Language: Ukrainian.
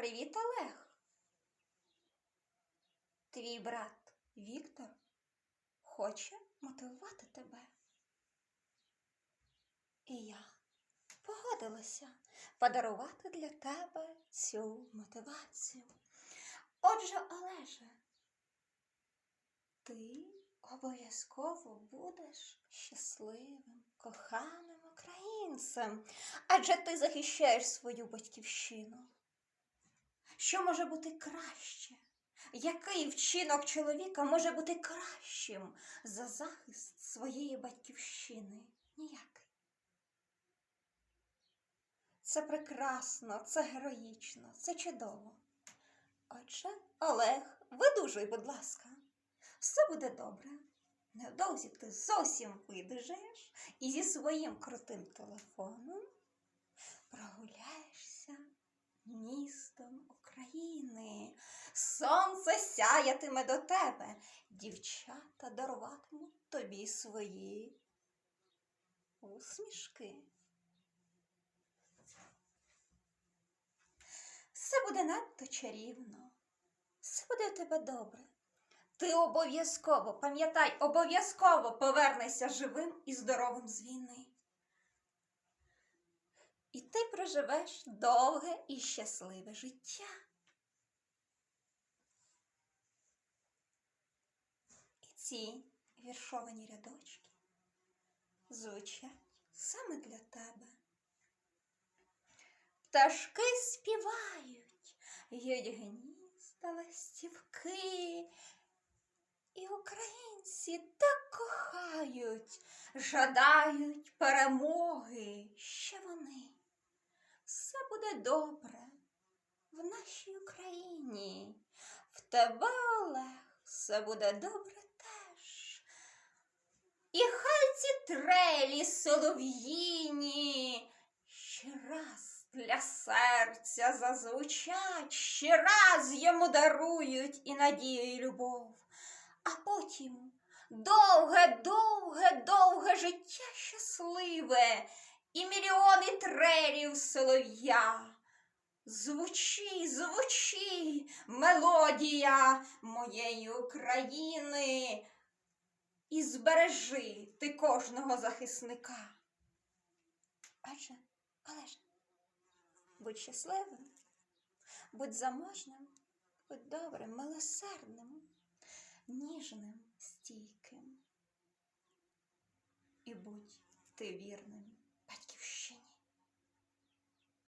Привіт, Олег. Твій брат Віктор хоче мотивувати тебе. І я погодилася подарувати для тебе цю мотивацію. Отже, Олеже, ти обов'язково будеш щасливим, коханим українцем, адже ти захищаєш свою батьківщину. Що може бути краще? Який вчинок чоловіка може бути кращим за захист своєї батьківщини? Ніякий. Це прекрасно, це героїчно, це чудово. Отже, Олег, видужуй, будь ласка, все буде добре. Невдовзі ти зовсім видужаєш і зі своїм крутим телефоном прогуляєшся містом України. Сонце сяятиме до тебе, дівчата даруватимуть тобі свої усмішки. Все буде надто чарівно, все буде у тебе добре. Ти обов'язково, пам'ятай, обов'язково повернешся живим і здоровим з війни. І ти проживеш довге і щасливе життя. І ці віршовані рядочки звучать саме для тебе. Пташки співають, їдь гнізда ластівки, і українці так кохають, жадають перемоги добре в нашій Україні, в тебе, Олег, все буде добре теж. І хай ці трелі солов'їні ще раз для серця зазвучать, ще раз йому дарують і надію, і любов, а потім довге, довге, довге життя щасливе і мільйони трелів солов'я. Звучи, звучи, мелодія моєї України, і збережи ти кожного захисника. Адже, але ж, будь щасливим, будь заможним, будь добрим, милосердним, ніжним, стійким. І будь ти вірним